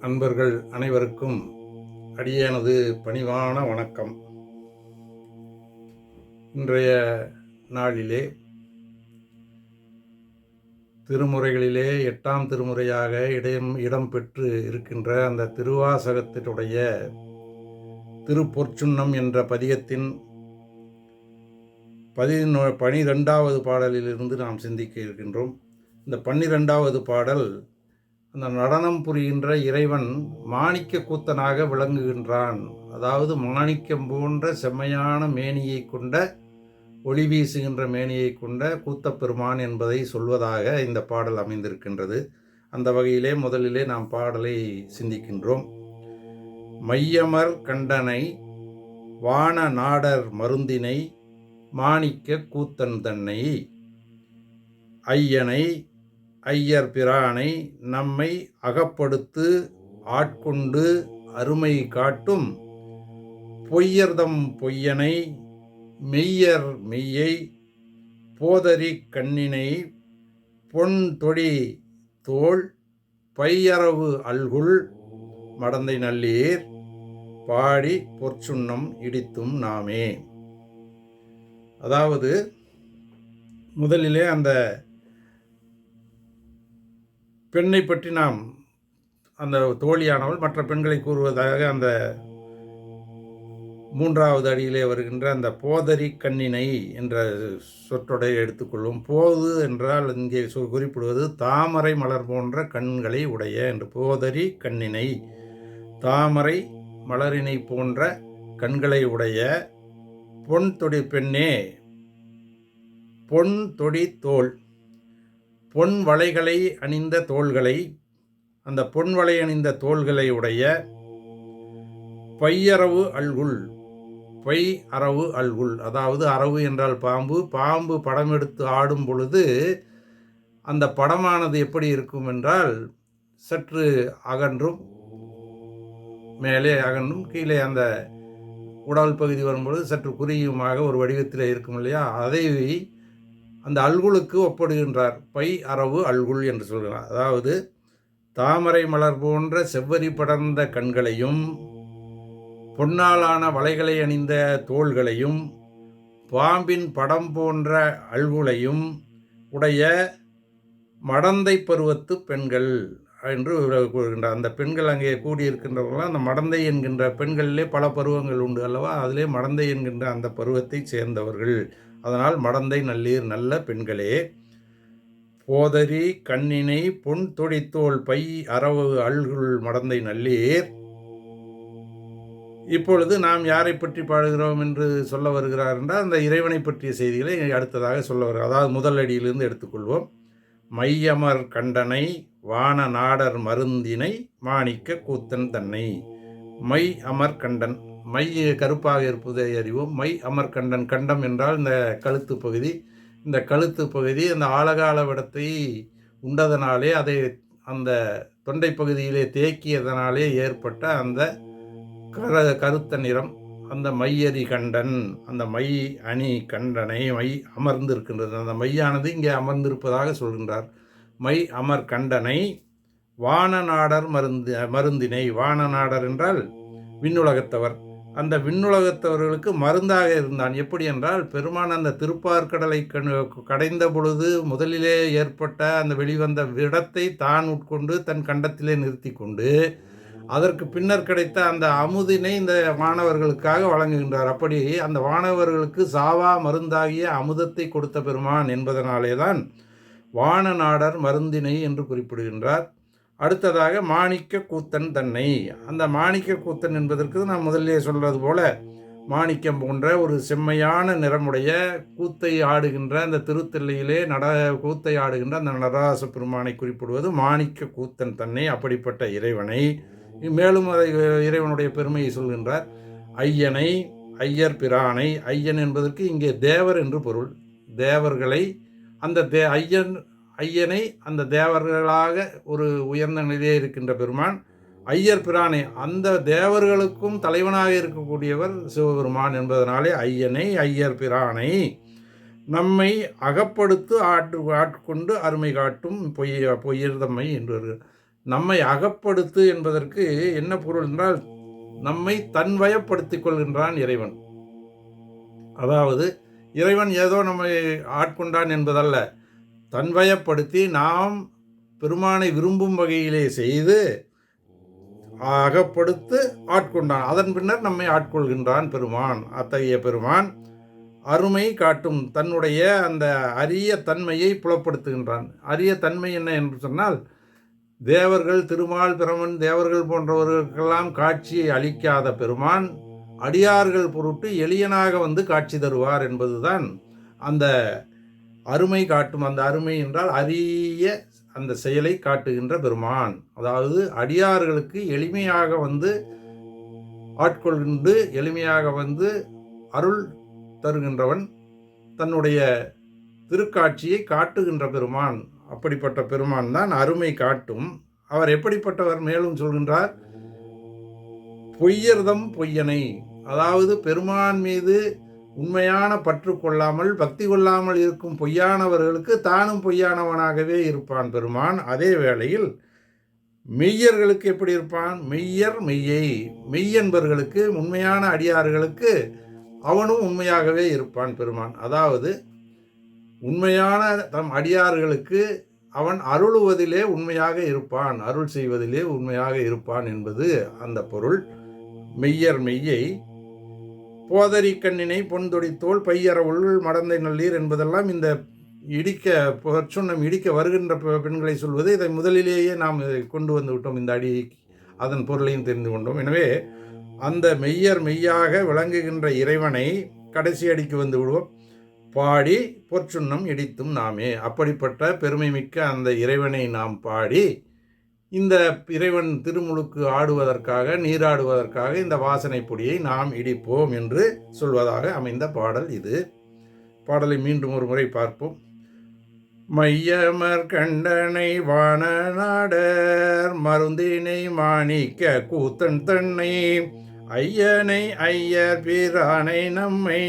அன்பர்கள் அனைவருக்கும் அடியானது பணிவான வணக்கம். இன்றைய நாளிலே திருமுறைகளிலே எட்டாம் திருமுறையாக இடம் இடம் பெற்று இருக்கின்ற அந்த திருவாசகத்தினுடைய திருப்பொற்சுன்னம் என்ற பதிகத்தின் பதினொ பனிரெண்டாவது பாடலிலிருந்து நாம் சிந்திக்க இருக்கின்றோம். இந்த பன்னிரெண்டாவது பாடல் அந்த நடனம் புரிகின்ற இறைவன் மாணிக்க கூத்தனாக விளங்குகின்றான். அதாவது மாணிக்கம் போன்ற செம்மையான மேனியை கொண்ட ஒளி வீசுகின்ற மேனியை கொண்ட கூத்தப்பெருமான் என்பதை சொல்வதாக இந்த பாடல் அமைந்திருக்கின்றது. அந்த வகையிலே முதலிலே நாம் பாடலை சிந்திக்கின்றோம். மையமர் கண்டனை வான நாடர் மருந்தினை மாணிக்க கூத்தன் தன்னை ஐயனை ஐயர் பிரானை நம்மை அகப்படுத்து ஆட்கொண்டு அருமை காட்டும் பொய்யர்தம் பொய்யனை மெய்யர் மெய்யை போதரி கண்ணினை பொன் தொடி தோள் பையரவு அல்குள் மடந்தை நல்லீர் பாடி பொற்சுண்ணம் இடித்தும் நாமே. அதாவது முதலிலே அந்த பெண்ணை பற்றி நாம் அந்த தோழியானவள் மற்ற பெண்களை கூறுவதாக அந்த மூன்றாவது அடியிலே வருகின்ற அந்த போதரி கண்ணினை என்ற சொற்றொடை எடுத்துக்கொள்ளும். போது என்றால் இங்கே குறிப்பிடுவது தாமரை மலர் போன்ற கண்களை உடைய என்று. போதரி கண்ணினை தாமரை மலரினை போன்ற கண்களை உடைய பொன் தொடி பெண்ணே பொன் தொடி தோல் பொன் வளைகளை அணிந்த தோள்களை அந்த பொன் வளை அணிந்த தோள்களை உடைய பையரவு அல்குள் பை அரவு அல்குல். அதாவது அரவு என்றால் பாம்பு. பாம்பு படம் எடுத்து ஆடும் பொழுது அந்த படமானது எப்படி இருக்கும் என்றால் சற்று அகன்றும் மேலே அகன்றும் கீழே அந்த உடல் பகுதி வரும்பொழுது சற்று குறியுமாக ஒரு வடிவத்தில் இருக்கும் இல்லையா? அதை அந்த அல்குலுக்கு ஒப்படுகின்றார். பை அரவு அல்குல் என்று சொல்கிறார். அதாவது தாமரை மலர் போன்ற செவ்வரி படர்ந்த கண்களையும் பொன்னாலான வலைகளை அணிந்த தோள்களையும் பாம்பின் படம் போன்ற அல்குலையும் உடைய மடந்தை பருவத்து பெண்கள் என்று கூறுகின்றார். அந்த பெண்கள் அங்கே கூடியிருக்கின்றவர்களாம் அந்த மடந்தை என்கின்ற பெண்களிலே பல பருவங்கள் உண்டு அல்லவா? அதிலே மடந்தை என்கின்ற அந்த பருவத்தை சேர்ந்தவர்கள். அதனால் மடந்தை நல்லீர் நல்ல பெண்களே போதரி கண்ணினை பொன் தொடித்தோல் பை அரவு அல்குள் மடந்தை நல்லீர். இப்பொழுது நாம் யாரை பற்றி பாடுகிறோம் என்று சொல்ல வருகிறார் என்றால் அந்த இறைவனை பற்றிய செய்திகளை அடுத்ததாக சொல்ல வருகிறார். அதாவது முதல் அடியிலிருந்து எடுத்துக்கொள்வோம். மையமர் கண்டனை வான நாடர் மருந்தினை மாணிக்க கூத்தன் தன்னை. மை அமர் கண்டன் மை கருப்பாக இருப்பதை அறிவோம் மை அமர்கண்டன் கண்டம் என்றால் இந்த கழுத்து பகுதி. இந்த கழுத்து பகுதி அந்த ஆழகால விடத்தை உண்டதனாலே அதை அந்த தொண்டை பகுதியிலே தேக்கியதனாலே ஏற்பட்ட அந்த கர கருத்த நிறம் அந்த மையரி கண்டன் அந்த மை அணி கண்டனை மை அமர்ந்து இருக்கின்றது அந்த மையானது இங்கே அமர்ந்திருப்பதாக சொல்கின்றார். மை அமர் கண்டனை வானநாடர் மருந்து மருந்தினை வானநாடர் என்றால் விண்ணுலகத்தவர். அந்த விண்ணுலகத்தவர்களுக்கு மருந்தாக இருந்தான். எப்படி என்றால் பெருமான் அந்த திருப்பார்கடலை கடைந்த பொழுது முதலிலே ஏற்பட்ட அந்த வெளிவந்த விடத்தை தான் உட்கொண்டு தன் கண்டத்திலே நிறுத்தி கொண்டு அதற்கு பின்னர் கிடைத்த அந்த அமுதினை இந்த மாணவர்களுக்காக வழங்குகின்றார். அப்படி அந்த மாணவர்களுக்கு சாவா மருந்தாகிய அமுதத்தை கொடுத்த பெருமான் என்பதனாலே தான் வான நாடர் மருந்தினை என்று குறிப்பிடுகின்றார். அடுத்ததாக மாணிக்க கூத்தன் தன்னை. அந்த மாணிக்க கூத்தன் என்பதற்கு நான் முதலிலே சொல்றது போல மாணிக்கம் போன்ற ஒரு செம்மையான நிறமுடைய கூத்தை ஆடுகின்ற அந்த திருத்தெல்லையிலே நட கூத்தை ஆடுகின்ற அந்த நடராச பெருமானை குறிப்பிடுவது மாணிக்க கூத்தன் தன்னை அப்படிப்பட்ட இறைவனை. மேலும் அதை இறைவனுடைய பெருமையை சொல்கின்றார் ஐயனை ஐயர் பிரானை. ஐயன் என்பதற்கு இங்கே தேவர் என்று பொருள். தேவர்களை அந்த தே ஐயன் ஐயனை அந்த தேவர்களாக ஒரு உயர்ந்த நிலையே இருக்கின்ற பெருமான் ஐயர் பிரானே அந்த தேவர்களுக்கும் தலைவனாக இருக்கக்கூடியவர் சிவபெருமான் என்பதனாலே ஐயனை ஐயர் பிரானை நம்மை அகப்படுத்து ஆட்டு ஆட்கொண்டு அருமை காட்டும் பொய் பொய்யர்தம்மை என்று நம்மை அகப்படுத்து என்பதற்கு என்ன பொருள் என்றால் நம்மை தன்வயப்படுத்திக் கொள்கின்றான் இறைவன். அதாவது இறைவன் ஏதோ நம்மை ஆட்கொண்டான் என்பதல்ல தன்வயப்படுத்தி நாம் பெருமானை விரும்பும் வகையிலே செய்து அகப்படுத்து ஆட்கொண்டான். அதன் பின்னர் நம்மை ஆட்கொள்கின்றான் பெருமான். அத்தகைய பெருமான் அருமை காட்டும் தன்னுடைய அந்த அரிய தன்மையை புலப்படுத்துகின்றான். அரிய தன்மை என்ன என்று சொன்னால் தேவர்கள் திருமால் பிரமன் தேவர்கள் போன்றவர்களுக்கெல்லாம் காட்சியை அளிக்காத பெருமான் அடியார்கள் பொருட்டு எளியனாக வந்து காட்சி தருவார் என்பதுதான் அந்த அருமை காட்டும் அந்த அருமை என்றால் அரிய அந்த செயலை காட்டுகின்ற பெருமான். அதாவது அடியார்களுக்கு எளிமையாக வந்து ஆட்கொண்டு எளிமையாக வந்து அருள் தருகின்றவன் தன்னுடைய திருக்காட்சியை காட்டுகின்ற பெருமான். அப்படிப்பட்ட பெருமான் தான் அருமை காட்டும். அவர் எப்படிப்பட்டவர் மேலும் சொல்கின்றார்? பொய்யர்தம் பொய்யனை. அதாவது பெருமான் மீது உண்மையான பற்று கொள்ளாமல் பக்தி கொள்ளாமல் இருக்கும் பொய்யானவர்களுக்கு தானும் பொய்யானவனாகவே இருப்பான் பெருமான். அதே வேளையில் மெய்யர்களுக்கு எப்படி இருப்பான்? மெய்யர் மெய்யை. மெய்யன்பர்களுக்கு உண்மையான அடியார்களுக்கு அவனும் உண்மையாகவே இருப்பான் பெருமான். அதாவது உண்மையான தம் அடியார்களுக்கு அவன் அருளுவதிலே உண்மையாக இருப்பான். அருள் செய்வதிலே உண்மையாக இருப்பான் என்பது அந்த பொருள். மெய்யர் மெய்யை போதரி கண்ணினை பொன்தொடித்தோல் பையற உள் மடந்தை நல்லீர் என்பதெல்லாம் இந்த இடிக்க பொற்சுண்ணம் இடிக்க வருகின்ற பெண்களை சொல்வது இதை முதலிலேயே நாம் கொண்டு வந்து விட்டோம். இந்த அடி அதன் பொருளையும் தெரிந்து கொண்டோம். எனவே அந்த மெய்யர் மெய்யாக விளங்குகின்ற இறைவனை கடைசி அடிக்கு வந்து விடுவோம். பாடி பொற்சுண்ணம் இடித்தும் நாமே. அப்படிப்பட்ட பெருமை மிக்க அந்த இறைவனை நாம் பாடி இந்த இறைவன் திருமுழுக்கு ஆடுவதற்காக நீராடுவதற்காக இந்த வாசனை பொடியை நாம் இடிப்போம் என்று சொல்வதாக அமைந்த பாடல் இது. பாடலை மீண்டும் ஒரு முறை பார்ப்போம். மையமர் கண்டனை வான நாடர் மருந்தினை மாணிக்க கூத்தன் தன்னை ஐயனை ஐயர் பிரானை நம்மை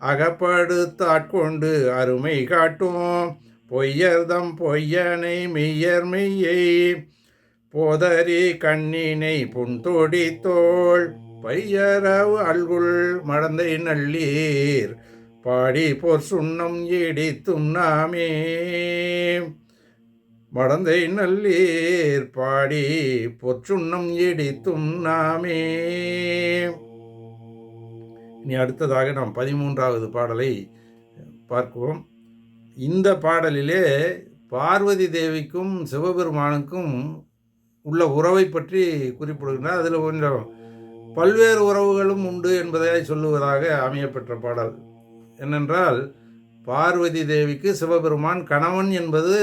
அகப்படுத்தாட்கொண்டு அருமை காட்டும். பொய்யர்தம் பொய்யனை மெய்யர் மெய்யை போதரி கண்ணினை புன்தோடி தோள் பையரவு அல்குள் மடந்தை நள்ளீர் பாடி போர் சுண்ணம் இடித்தும் நாமே. மடந்தை நல்லீர் பாடி பொற்சுண்ணம் இடித்தும் நாமே. இனி அடுத்ததாக நாம் பதிமூன்றாவது பாடலை பார்க்குவோம். இந்த பாடலிலே பார்வதி தேவிக்கும் சிவபெருமானுக்கும் உள்ள உறவை பற்றி குறிப்பிடுகின்றார் அதில் கொஞ்சம் பல்வேறு உறவுகளும் உண்டு என்பதை சொல்லுவதாக அமையப்பெற்ற பாடல். என்னென்றால் பார்வதி தேவிக்கு சிவபெருமான் கணவன் என்பது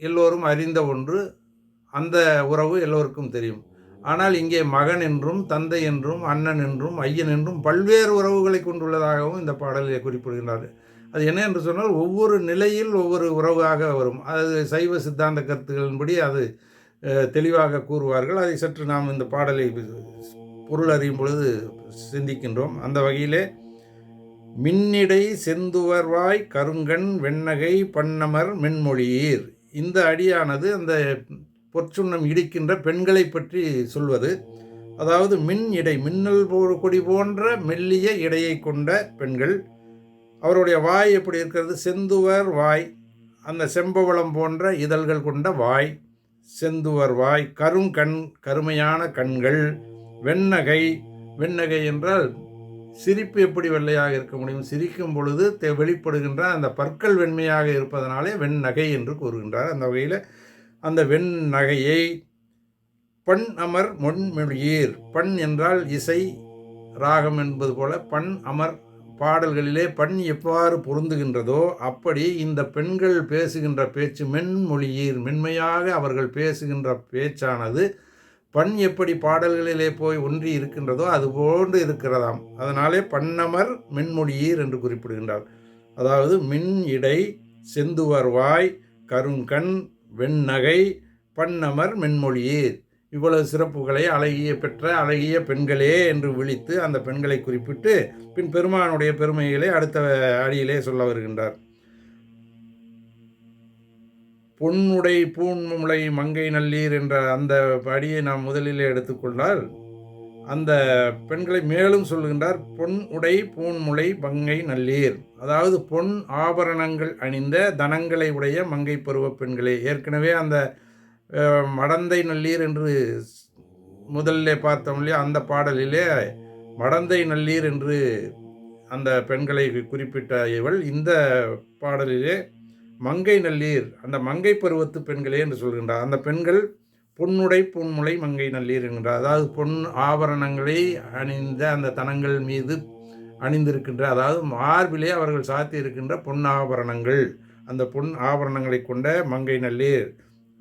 எல்லோரும் அறிந்த ஒன்று. அந்த உறவு எல்லோருக்கும் தெரியும். ஆனால் இங்கே மகன் என்றும் தந்தை என்றும் அண்ணன் என்றும் ஐயன் என்றும் பல்வேறு உறவுகளை கொண்டுள்ளதாகவும் இந்த பாடலில் குறிப்பிடுகின்றார். அது என்ன என்று சொன்னால் ஒவ்வொரு நிலையில் ஒவ்வொரு உறவாக வரும். அது சைவ சித்தாந்த கருத்துகளின்படி அது தெளிவாக கூறுவார்கள். அதை சற்று நாம் இந்த பாடலை பொருள் அறியும் பொழுது சிந்திக்கின்றோம். அந்த வகையிலே மின்னிடை செந்துவர்வாய் கருங்கண் வெண்ணகை பண்ணமர் மென்மொழியீர். இந்த அடியானது அந்த பொற்சுண்ணம் இடிக்கின்ற பெண்களை பற்றி சொல்வது. அதாவது மின் இடை மின்னல் கொடி போன்ற மெல்லிய இடையை கொண்ட பெண்கள் அவருடைய வாய் எப்படி இருக்கிறது? செந்துவர் வாய் அந்த செம்பவளம் போன்ற இதழ்கள் கொண்ட வாய். செந்துவர் வாய் கருங்கண் கருமையான கண்கள். வெண்ணகை வெண்ணகை என்றால் சிரிப்பு எப்படி வெள்ளையாக இருக்க முடியும்? சிரிக்கும் பொழுது வெளிப்படுகின்ற அந்த பற்கள் வெண்மையாக இருப்பதனாலே வெண்ணகை என்று கூறுகின்றார். அந்த வகையில் அந்த வெண் நகையை பண் அமர் மொன்மொழியீர் பண் என்றால் இசை ராகம் என்பது போல பண் அமர் பாடல்களிலே பண் எவ்வாறு பொருந்துகின்றதோ அப்படி இந்த பெண்கள் பேசுகின்ற பேச்சு மென்மொழியீர் மென்மையாக அவர்கள் பேசுகின்ற பேச்சானது பண் எப்படி பாடல்களிலே போய் ஒன்றி இருக்கின்றதோ அது போன்று இருக்கிறதாம். அதனாலே பண்ணமர் மென்மொழியீர் என்று குறிப்பிடுகின்றார். அதாவது மின் இடை செந்துவர்வாய் கருங்கண் வெண்ணகை பண்ணமர் மென்மொழியீர். இவ்வளவு சிறப்புகளை அழகிய பெற்ற அழகிய பெண்களே என்று விழித்து அந்த பெண்களை குறிப்பிட்டு பின் பெருமானுடைய பெருமைகளை அடுத்த அடியிலே சொல்ல வருகின்றார். பொன்னுடை பூன்முளை மங்கை நல்லீர் என்ற அந்த அடியை நாம் முதலிலே எடுத்துக்கொண்டால் அந்த பெண்களை மேலும் சொல்லுகின்றார் பொன் உடை பூன்முளை மங்கை நல்லீர் அதாவது பொன் ஆபரணங்கள் அணிந்த தனங்களை உடைய மங்கை பருவ பெண்களே. ஏற்கனவே அந்த மடந்தை நல்லீர் என்று முதல்ல பார்த்தோம் இல்லையா அந்த பாடலிலே மடந்தை நல்லீர் என்று அந்த பெண்களை குறிப்பிட்ட இவள் இந்த பாடலிலே மங்கை நல்லீர் அந்த மங்கை பருவத்து பெண்களே என்று சொல்கின்றார். அந்த பெண்கள் பொன்னுடை பொன்முளை மங்கை நல்லீர் என்கின்றார். அதாவது பொன் ஆபரணங்களை அணிந்த அந்த தனங்கள் மீது அணிந்திருக்கின்ற அதாவது மார்பிலே அவர்கள் சாத்தி இருக்கின்ற பொன் ஆபரணங்கள். அந்த பொன் ஆபரணங்களை கொண்ட மங்கை நல்லீர்.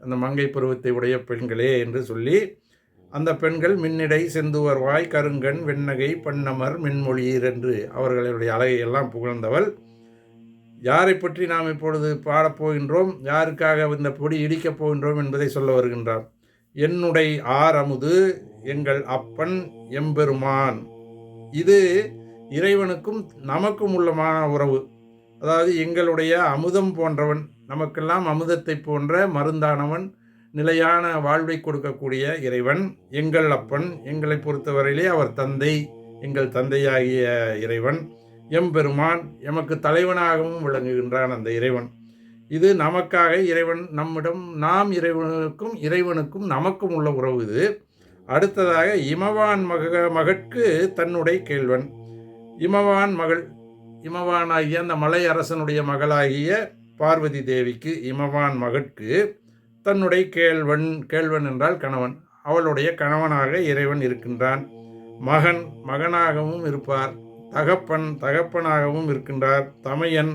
அந்த மங்கை பருவத்தை உடைய பெண்களே என்று சொல்லி அந்த பெண்கள் மின்னிடை செந்துவர் வாய் கருங்கண் வெண்ணகை பண்ணமர் மின்மொழியீர் என்று அவர்களுடைய அழகை எல்லாம் புகழ்ந்தவள். யாரை பற்றி நாம் இப்பொழுது பாடப்போகின்றோம் யாருக்காக இந்த பொடி இடிக்கப் போகின்றோம் என்பதை சொல்ல வருகின்றார். என்னுடைய ஆர் அமுது எங்கள் அப்பன் எம்பெருமான். இது இறைவனுக்கும் நமக்கும் உள்ளமான உறவு. அதாவது எங்களுடைய அமுதம் போன்றவன் நமக்கெல்லாம் அமுதத்தை போன்ற மருந்தானவன் நிலையான வாழ்வை கொடுக்கக்கூடிய இறைவன் எங்கள் அப்பன் எங்களை பொறுத்தவரையிலே அவர் தந்தை எங்கள் தந்தையாகிய இறைவன் எம்பெருமான் எமக்கு தலைவனாகவும் விளங்குகின்றான் அந்த இறைவன். இது நமக்காக இறைவன் நம்மிடம் நாம் இறைவனுக்கும் இறைவனுக்கும் நமக்கும் உள்ள உறவு இது. அடுத்ததாக இமவான் மக மகற்கு தன்னுடைய கேள்வன். இமவான் மகள் இமவானாகிய அந்த மலை அரசனுடைய மகளாகிய பார்வதி தேவிக்கு இமவான் மகட்கு தன்னுடைய கேள்வன் கேள்வன் என்றால் கணவன். அவளுடைய கணவனாக இறைவன் இருக்கின்றான். மகன் மகனாகவும் இருப்பார். தகப்பன் தகப்பனாகவும் இருக்கின்றார். தமையன்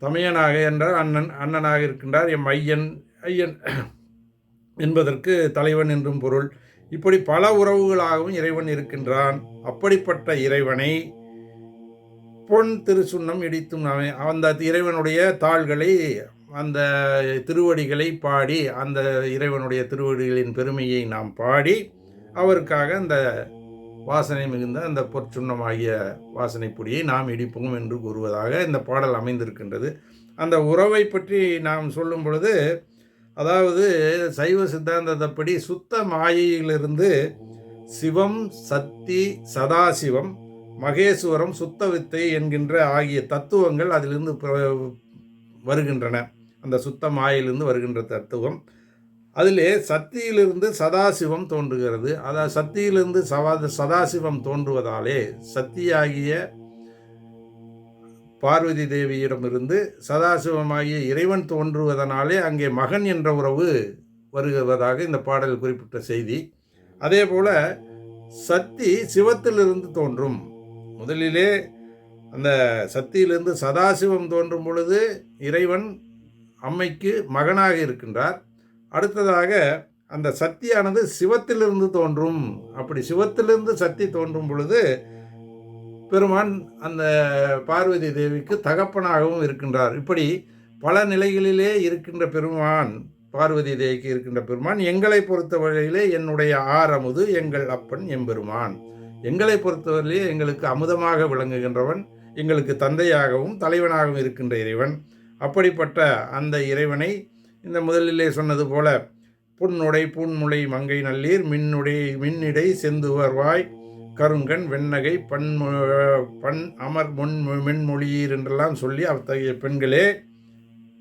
தமையனாக என்றால் அண்ணன் அண்ணனாக இருக்கின்றார். எம் ஐயன் ஐயன் என்பதற்கு தலைவன் என்றும் பொருள். இப்படி பல உறவுகளாகவும் இறைவன் இருக்கின்றான். அப்படிப்பட்ட இறைவனை பொன் திருச்சுண்ணம் இடித்தும் அந்த இறைவனுடைய தாள்களை அந்த திருவடிகளை பாடி அந்த இறைவனுடைய திருவடிகளின் பெருமையை நாம் பாடி அவருக்காக அந்த வாசனை மிகுந்த அந்த பொற்சுண்ணமாகிய வாசனை பொடியை நாம் இடிப்போம் என்று கூறுவதாக இந்த பாடல் அமைந்திருக்கின்றது. அந்த உறவை பற்றி நாம் சொல்லும் பொழுது அதாவது சைவ சித்தாந்தத்தைப்படி சுத்த மாயையிலிருந்து சிவம் சக்தி சதாசிவம் மகேஸ்வரம் சுத்த வித்தை என்கின்ற ஆகிய தத்துவங்கள் அதிலிருந்து வருகின்றன. அந்த சுத்த மாயிலிருந்து வருகின்ற தத்துவம். அதிலே சக்தியிலிருந்து சதாசிவம் தோன்றுகிறது. அதாவது சக்தியிலிருந்து சவா சதாசிவம் தோன்றுவதாலே சக்தியாகிய பார்வதி தேவியிடமிருந்து சதாசிவமாகிய இறைவன் தோன்றுவதனாலே அங்கே மகன் என்ற உறவு வருகிறதாக இந்த பாடல் குறிப்பிட்ட செய்தி. அதே போல சக்தி சிவத்திலிருந்து தோன்றும். முதலிலே அந்த சக்தியிலிருந்து சதாசிவம் தோன்றும் பொழுது இறைவன் அம்மைக்கு மகனாக இருக்கின்றார். அடுத்ததாக அந்த சக்தியானது சிவத்திலிருந்து தோன்றும். அப்படி சிவத்திலிருந்து சக்தி தோன்றும் பொழுது பெருமான் அந்த பார்வதி தேவிக்கு தகப்பனாகவும் இருக்கின்றார். இப்படி பல நிலைகளிலே இருக்கின்ற பெருமான் பார்வதி தேவிக்கு இருக்கின்ற பெருமான் எங்களை பொறுத்த வழியிலே என்னுடைய ஆரமுது எங்கள் அப்பன் எம்பெருமான். எங்களை பொறுத்தவரையிலே எங்களுக்கு அமுதமாக விளங்குகின்றவன் எங்களுக்கு தந்தையாகவும் தலைவனாகவும் இருக்கின்ற இறைவன். அப்படிப்பட்ட அந்த இறைவனை இந்த முதலிலே சொன்னது போல புன்னுடை பூன்முளை மங்கை நல்லீர் மின்னுடை மின்னிடை செந்துவர்வாய் கருங்கண் வெண்ணகை பன் பண் அமர் முன் மென்மொழியீர் என்றெல்லாம் சொல்லி அத்தகைய பெண்களே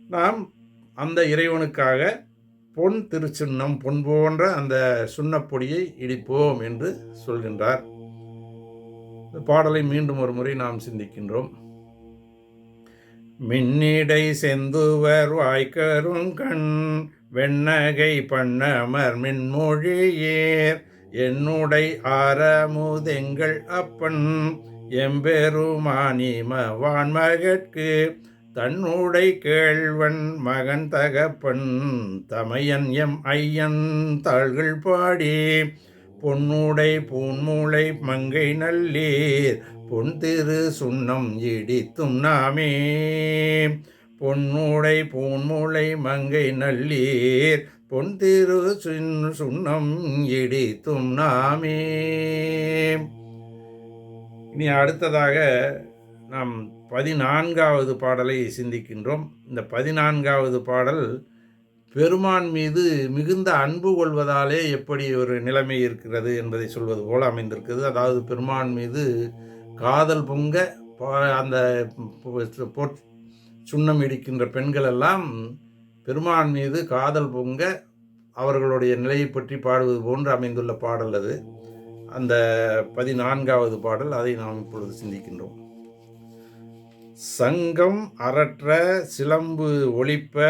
நாம் அந்த இறைவனுக்காக பொன் திருச்சுன்னம் பொன் போன்ற அந்த சுண்ணப்பொடியை இடிப்போம் என்று சொல்கின்றார். இந்த பாடலை மீண்டும் ஒரு முறை நாம் சிந்திக்கின்றோம். மின்னிடை செந்துவர் வாய்க்கருங்கண் வெண்ணகை பண்ணமர் மின்மொழியேர் என்னுடை ஆரமுதெங்கள் அப்பன் எம்பெருமானிம வான்மகட்கு தன்னுடை கேழ்வன் மகன் தகப்பன் தமையன் எம் ஐயன் தாள்கள் பாடி பொன்னுடை பூன்மூளை மங்கை நல்லீர் பொன் திரு சுண்ணம் இடித்தும் நாமே. பொன்னுடை பூன்மூளை மங்கை நல்லீர் பொன் திரு சுன்- சுண்ணம் இடித்தும் நாமே. இனி அடுத்ததாக நாம் பதினான்காவது பாடலை சிந்திக்கின்றோம். இந்த பதினான்காவது பாடல் பெருமான் மீது மிகுந்த அன்பு கொள்வதாலே எப்படி ஒரு நிலைமை இருக்கிறது என்பதை சொல்வது போல அமைந்திருக்கிறது. அதாவது பெருமான் மீது காதல் பொங்க அந்த சுண்ணம் இடிக்கின்ற பெண்கள் எல்லாம் பெருமான் மீது காதல் பொங்க அவர்களுடைய நிலையை பற்றி பாடுவது போன்று அமைந்துள்ள பாடல் அது. அந்த பதினான்காவது பாடல் அதை நாம் இப்பொழுது சிந்திக்கின்றோம். சங்கம் அரற்ற சிலம்பு ஒழிப்ப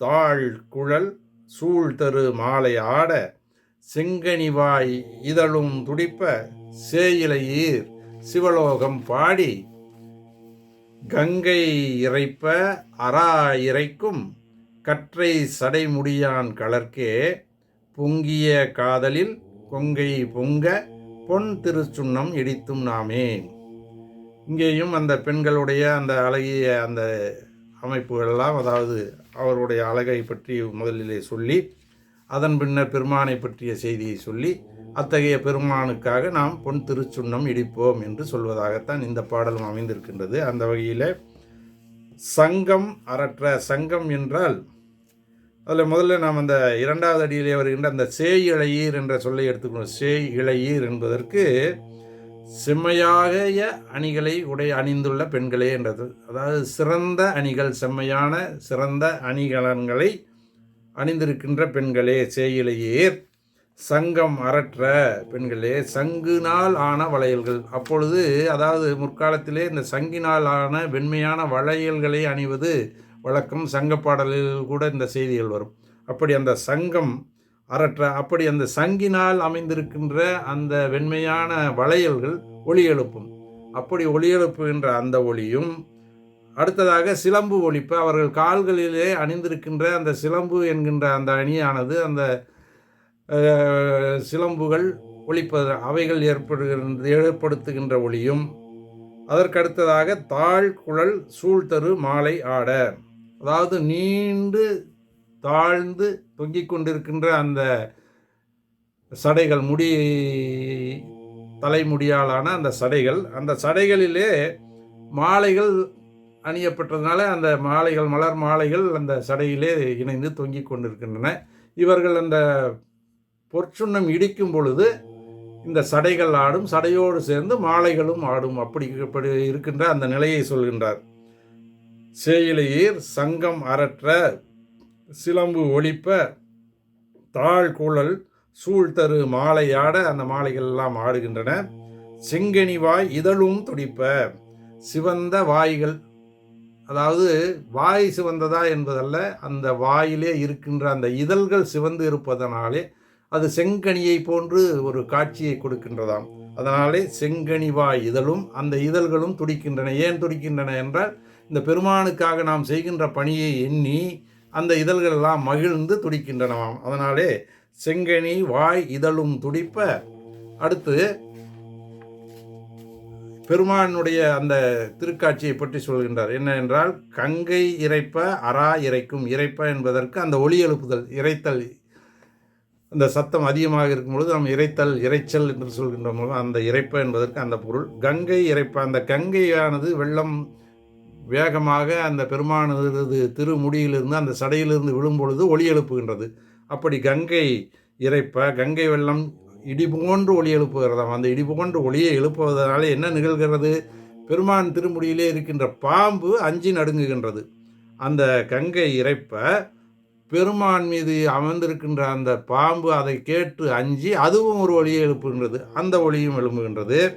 தாழ் குழல் சூழ் தரு மாலை ஆட செங்கனிவாய் இதழும் துடிப்ப சேயிலையீர் சிவலோகம் பாடி கங்கை இறைப்ப அரா இறைக்கும் கற்றை சடைமுடியான் கலர்க்கே பொங்கிய காதலில் கொங்கை பொங்க பொன் திருச்சுண்ணம் இடித்தும் நாமே. இங்கேயும் அந்த பெண்களுடைய அந்த அழகிய அந்த அமைப்புகளெல்லாம் அதாவது அவருடைய அழகை பற்றி முதலிலே சொல்லி அதன் பின்னர் பெருமானை பற்றிய செய்தியை சொல்லி அத்தகைய பெருமானுக்காக நாம் பொன் திருச்சுண்ணம் இடிப்போம் என்று சொல்வதாகத்தான் இந்த பாடலும் அமைந்திருக்கின்றது. அந்த வகையில் சங்கம் அரற்ற சங்கம் என்றால் அதில் முதல்ல நாம் அந்த இரண்டாவது அடியிலே வருகின்ற அந்த சேய் இளையீர் என்ற சொல்லை எடுத்துக்கணும் சேய் இளையீர் என்பதற்கு செம்மையாக அணிகளை உடை அணிந்துள்ள பெண்களே என்றது. அதாவது சிறந்த அணிகள் செம்மையான சிறந்த அணிகலன்களை அணிந்திருக்கின்ற பெண்களே சேயிலையேர் சங்கம் அரற்ற பெண்களே சங்குனால் ஆன வளையல்கள். அப்பொழுது அதாவது முற்காலத்திலே இந்த சங்கினால் ஆன வெண்மையான வளையல்களை அணிவது வழக்கம். சங்கப்பாடலில் கூட இந்த செய்திகள் வரும். அப்படி அந்த சங்கம் அரற்ற. அப்படி அந்த சங்கினால் அமைந்திருக்கின்ற அந்த வெண்மையான வளையல்கள் ஒளி எழுப்பும். அப்படி ஒளி எழுப்புகின்ற அந்த ஒளியும் அடுத்ததாக சிலம்பு ஒழிப்பு அவர்கள் கால்களிலே அணிந்திருக்கின்ற அந்த சிலம்பு என்கின்ற அந்த அணியானது அந்த சிலம்புகள் ஒழிப்பது அவைகள் ஏற்படுகின்ற ஏற்படுத்துகின்ற ஒளியும். அதற்கடுத்ததாக தாழ் குழல் சூழ்தரு மாலை ஆட. அதாவது நீண்டு தாழ்ந்து தொங்கிக் கொண்டிருக்கின்ற அந்த சடைகள் முடி தலைமுடியாலான அந்த சடைகள் அந்த சடைகளிலே மாலைகள் அணியப்பட்டதுனால அந்த மாலைகள் மலர் மாலைகள் அந்த சடையிலே இணைந்து தொங்கிக் கொண்டிருக்கின்றன. இவர்கள் அந்த பொற்சுண்ணம் இடிக்கும் பொழுது இந்த சடைகள் ஆடும் சடையோடு சேர்ந்து மாலைகளும் ஆடும். அப்படி இப்படி இருக்கின்ற அந்த நிலையை சொல்கின்றார். சேயிலையீர் சங்கம் அரற்ற சிலம்பு ஒழிப்ப தாழ் குழல் சூழ்தரு மாலையாட அந்த மாலைகள் எல்லாம் ஆடுகின்றன. செங்கனி வாய் இதழும் துடிப்ப. சிவந்த வாய்கள் அதாவது வாய் சிவந்ததா என்பதல்ல அந்த வாயிலே இருக்கின்ற அந்த இதழ்கள் சிவந்து இருப்பதனாலே அது செங்கனியை போன்று ஒரு காட்சியை கொடுக்கின்றதாம். அதனாலே செங்கனி வாய் இதழும் அந்த இதழ்களும் துடிக்கின்றன. ஏன் துடிக்கின்றன என்றால் இந்த பெருமானுக்காக நாம் செய்கின்ற பணியை எண்ணி அந்த இதழ்கள் எல்லாம் மகிழ்ந்து துடிக்கின்றனவாம் அதனாலே செங்கனி வாய் இதழும் துடிப்ப அடுத்து பெருமானுடைய அந்த திருக்காட்சியை பற்றி சொல்கின்றார். என்ன என்றால் கங்கை இறைப்ப அரா இறைக்கும் இறைப்ப என்பதற்கு அந்த ஒளி எழுப்புதல் இறைத்தல். அந்த சத்தம் அதிகமாக இருக்கும் பொழுது நாம் இறைத்தல் இறைச்சல் என்று சொல்கின்ற சொல்கின்றோம். அந்த இறைப்ப என்பதற்கு அந்த பொருள். கங்கை இறைப்ப அந்த கங்கையானது வெள்ளம் வேகமாக அந்த பெருமானது திருமுடியிலிருந்து அந்த சடையிலிருந்து விழும்பொழுது ஒளி எழுப்புகின்றது. அப்படி கங்கை இறைப்ப கங்கை வெள்ளம் இடி போன்று ஒளி எழுப்புகிறதாம். அந்த இடி போன்று ஒளியை எழுப்புவதனால என்ன நிகழ்கிறது? பெருமான் திருமுடியிலே இருக்கின்ற பாம்பு அஞ்சி நடுங்குகின்றது. அந்த கங்கை இறைப்ப பெருமான் மீது அமர்ந்திருக்கின்ற அந்த பாம்பு அதை கேட்டு அஞ்சி அதுவும் ஒரு ஒளியை எழுப்புகின்றது. அந்த ஒளியும் எழும்புகின்றது.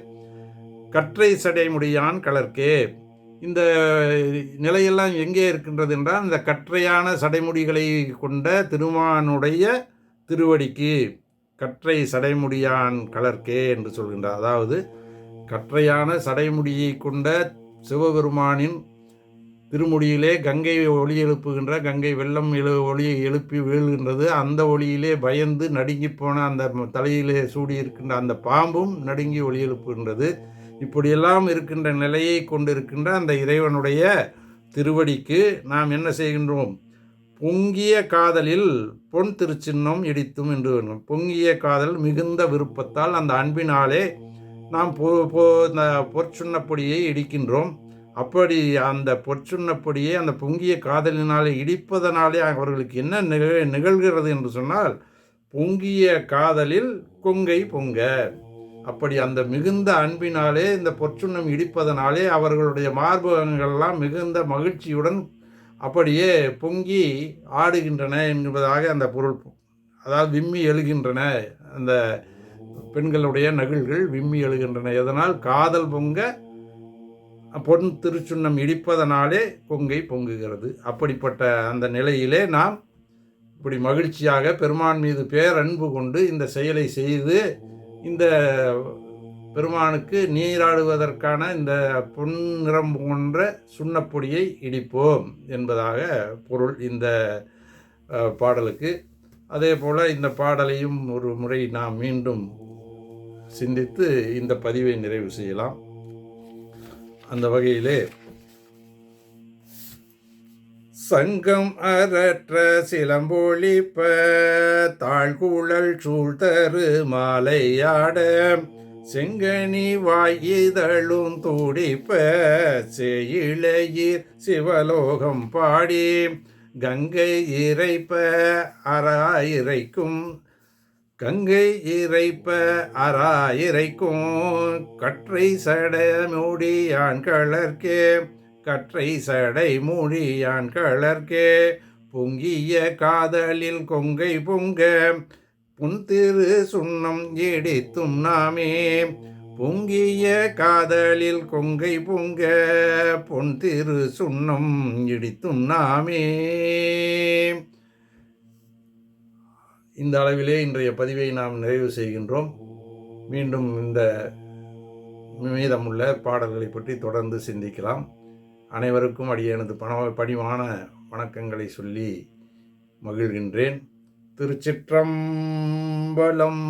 கற்றை சடைமுடியான் கலர்க்கே. இந்த நிலையெல்லாம் எங்கே இருக்கின்றது என்றால் இந்த கற்றையான சடைமுடிகளை கொண்ட திருமானுடைய திருவடிக்கு. கற்றை சடைமுடியான் கலர்க்கே என்று சொல்கின்றார். அதாவது கற்றையான சடைமுடியை கொண்ட சிவபெருமானின் திருமுடியிலே கங்கை ஒளி எழுப்புகின்ற கங்கை வெள்ளம் எழு ஒளியை எழுப்பி வீழ்கின்றது. அந்த ஒளியிலே பயந்து நடுங்கி போன அந்த தலையிலே சூடியிருக்கின்ற அந்த பாம்பும் நடுங்கி ஒளி எழுப்புகின்றது. இப்படியெல்லாம் இருக்கின்ற நிலையை கொண்டிருக்கின்ற அந்த இறைவனுடைய திருவடிக்கு நாம் என்ன செய்கின்றோம்? பொங்கிய காதலில் பொன் திருச்சின்னம் இடித்தும் என்று வேண்டும். பொங்கிய காதல் மிகுந்த விருப்பத்தால் அந்த அன்பினாலே நாம் பொ பொ இந்த பொற்சுண்ணப்பொடியை இடிக்கின்றோம். அப்படி அந்த பொற்சுண்ணப்பொடியை அந்த பொங்கிய காதலினாலே இடிப்பதனாலே அவர்களுக்கு என்ன நிகழ் நிகழ்கிறது என்று சொன்னால் பொங்கிய காதலில் கொங்கை பொங்க. அப்படி அந்த மிகுந்த அன்பினாலே இந்த பொற்சுண்ணம் இடிப்பதனாலே அவர்களுடைய மார்பகங்கள்லாம் மிகுந்த மகிழ்ச்சியுடன் அப்படியே பொங்கி ஆடுகின்றன என்பதாக அந்த பொருள் அதாவது விம்மி எழுகின்றன. அந்த பெண்களுடைய நகிழ்கள் விம்மி எழுகின்றன. எதனால்? காதல் பொங்க பொன் திருச்சுண்ணம் இடிப்பதனாலே பொங்கை பொங்குகிறது. அப்படிப்பட்ட அந்த நிலையிலே நாம் இப்படி மகிழ்ச்சியாக பெருமான் மீது பேரன்பு கொண்டு இந்த செயலை செய்து இந்த பெருமானுக்கு நீராடுவதற்கான இந்த பொன்னிறம் போன்ற சுண்ணப்பொடியை இடிப்போம் என்பதாக பொருள் இந்த பாடலுக்கு. அதே போல் இந்த பாடலையும் ஒரு முறை நாம் மீண்டும் சிந்தித்து இந்த பதிவை நிறைவு செய்யலாம். அந்த வகையிலே சங்கம் அரற்ற சிலம்பொழிப்ப தாழ்குழல் சூழ்தரு மாலையாட செங்கனி வாயிதழும் துடிப்ப செயிழையீர் சிவலோகம் பாடி கங்கை இறைப்ப அராயிரைக்கும் கங்கை இறைப்ப அராயிரைக்கும் கற்றை சட மூடியான் களர்க்கே கற்றை சடை மூடியான் களர்க்கே பொங்கிய காதலில் கொங்கை பொங்க. புன்திரு சுண்ணம் இடித்தும் நாமே. பொங்கிய காதலில் கொங்கை பொங்க. பொன் திரு சுண்ணம் இடித்தும் நாமே. இந்த அளவிலே இன்றைய பதிவை நாம் நிறைவு செய்கின்றோம். மீண்டும் இந்த மீதமுள்ள பாடல்களை பற்றி தொடர்ந்து சிந்திக்கலாம். அனைவருக்கும் அடியனது பண பணிவான வணக்கங்களை சொல்லி மகிழ்கின்றேன். திருச்சிற்றம்பலம்